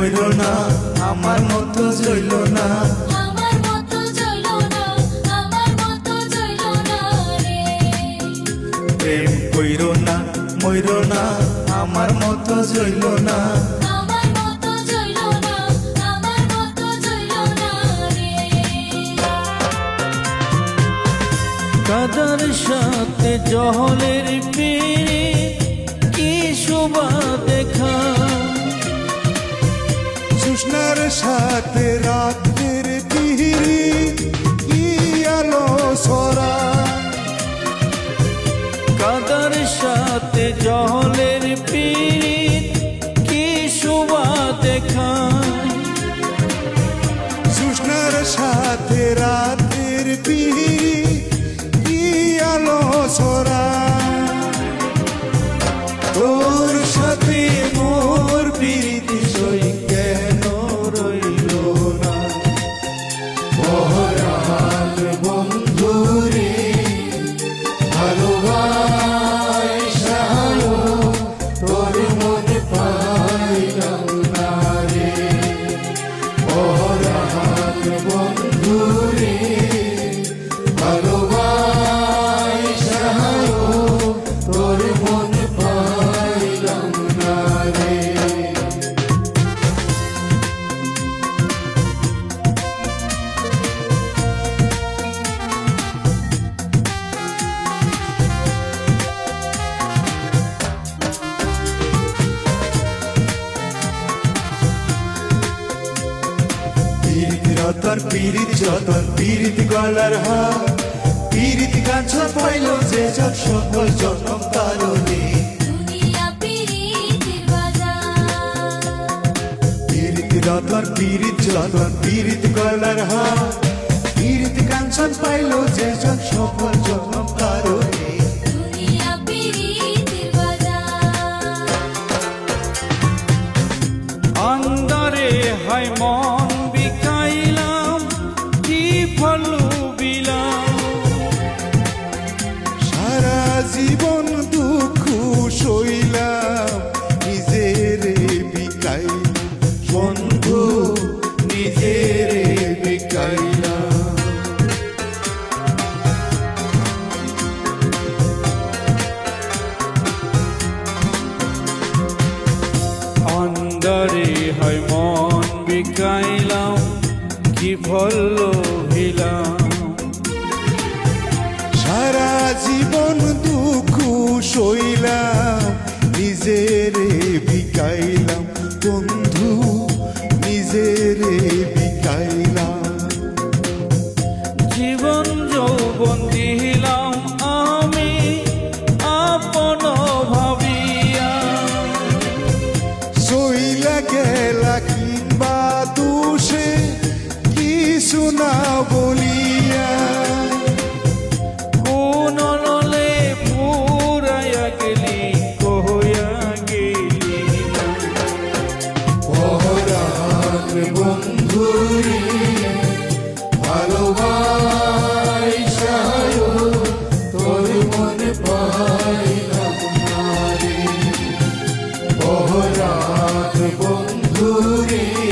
মইর না আমার মতো জইল না আমার না আমার না প্রেম কইর না মইর না আমার মতো জইল না আমার মতো জইল না আমার মতো জইল না রে। কাদার সাথে জহলের পিড়ি কি শোভা দেখা? সুষ্ণার সাথে রাতের পিহিরি কি আলো সরা কাদার সাথে জহলের পিড়ি কি শোভা দেখা সুষ্ণার সাথে রাতের পিহিরি বন্ধুরে পীড়িত রতন পীড়িত যতন পীড়িত গলার হার পীড়িত কাঞ্চন পাইল যে যত সকল জনম তারণী দুনিয়া পীড়িত যতন পীড়িত গলার হার পীড়িত পাইল যে সকল কি ফলু বিলাম সারা জীবন দুঃখ সইলাম, নিজের বিকাই। বন্ধু, নিজের বিকাইলাম অন্দরে হয় মন বিকাইলাম, কি ফল সইলাম নিজের বিকাইলাম বন্ধু নিজের বিকাইলাম জীবন যৌবন দিলাম আমি আপন ভাবিয়া। সইলা গেলা কিংবা দোষে কিছু না বলি রাত বন্ধুরে।